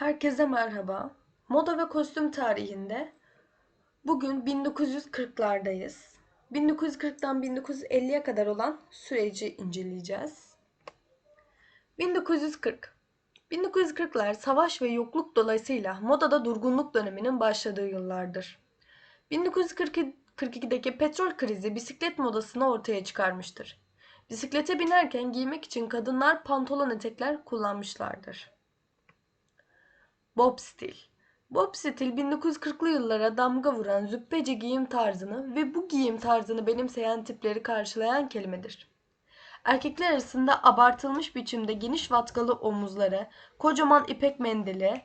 Herkese merhaba. Moda ve kostüm tarihinde bugün 1940'lardayız. 1940'tan 1950'ye kadar olan süreci inceleyeceğiz. 1940 1940'lar savaş ve yokluk dolayısıyla modada durgunluk döneminin başladığı yıllardır. 1942'deki petrol krizi bisiklet modasını ortaya çıkarmıştır. Bisiklete binerken giymek için kadınlar pantolon etekler kullanmışlardır. Bob stil. Bob stil 1940'lı yıllara damga vuran züppece giyim tarzını ve bu giyim tarzını benimseyen tipleri karşılayan kelimedir. Erkekler arasında abartılmış biçimde geniş vatkalı omuzları, kocaman ipek mendili,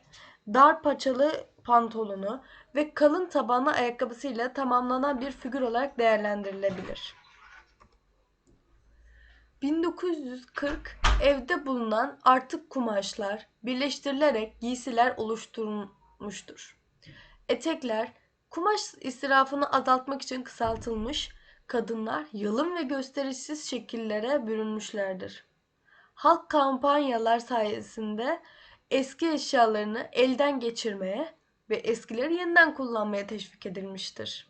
dar paçalı pantolonu ve kalın tabanlı ayakkabısıyla tamamlanan bir figür olarak değerlendirilebilir. 1940 evde bulunan artık kumaşlar birleştirilerek giysiler oluşturulmuştur. Etekler kumaş israfını azaltmak için kısaltılmış, kadınlar yalın ve gösterişsiz şekillere bürünmüşlerdir. Halk kampanyalar sayesinde eski eşyalarını elden geçirmeye ve eskileri yeniden kullanmaya teşvik edilmiştir.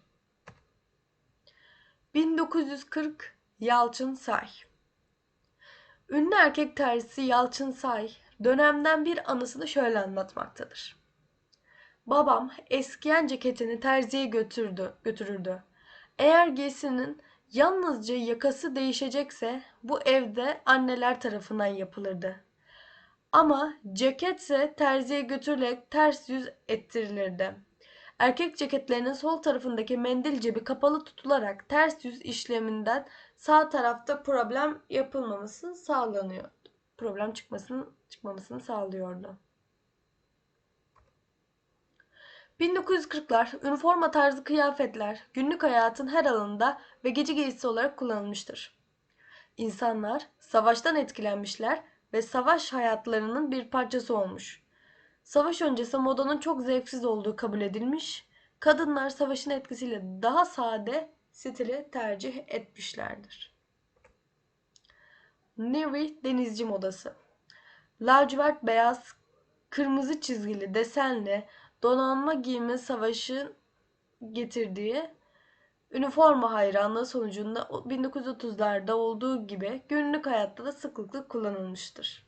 1940 Yalçın Say Ünlü erkek terzisi Yalçın Say dönemden bir anısını şöyle anlatmaktadır. Babam eskiyen ceketini terziye götürdü, götürürdü. Eğer giysinin yalnızca yakası değişecekse bu evde anneler tarafından yapılırdı. Ama ceketse terziye götürülerek ters yüz ettirilirdi. Erkek ceketlerinin sol tarafındaki mendil cebi kapalı tutularak ters yüz işleminden sağ tarafta problem yapılmaması sağlanıyor. Problem çıkmasını çıkmamasını sağlıyordu. 1940'lar üniforma tarzı kıyafetler günlük hayatın her alanında ve gece giysisi olarak kullanılmıştır. İnsanlar savaştan etkilenmişler ve savaş hayatlarının bir parçası olmuş. Savaş öncesi modanın çok zevksiz olduğu kabul edilmiş, kadınlar savaşın etkisiyle daha sade stili tercih etmişlerdir. Navy denizci modası. Lacivert beyaz, kırmızı çizgili, desenli, donanma giyimi savaşın getirdiği üniforma hayranlığı sonucunda 1930'larda olduğu gibi günlük hayatta da sıklıkla kullanılmıştır.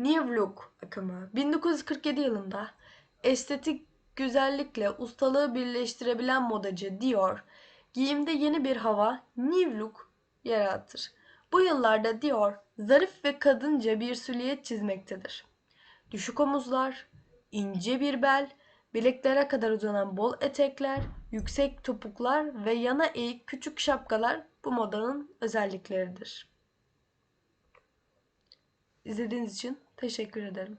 New Look akımı 1947 yılında estetik güzellikle ustalığı birleştirebilen modacı Dior, giyimde yeni bir hava, New Look yaratır. Bu yıllarda Dior, zarif ve kadınca bir süliyet çizmektedir. Düşük omuzlar, ince bir bel, bileklere kadar uzanan bol etekler, yüksek topuklar ve yana eğik küçük şapkalar bu modanın özellikleridir. İzlediğiniz için teşekkür ederim.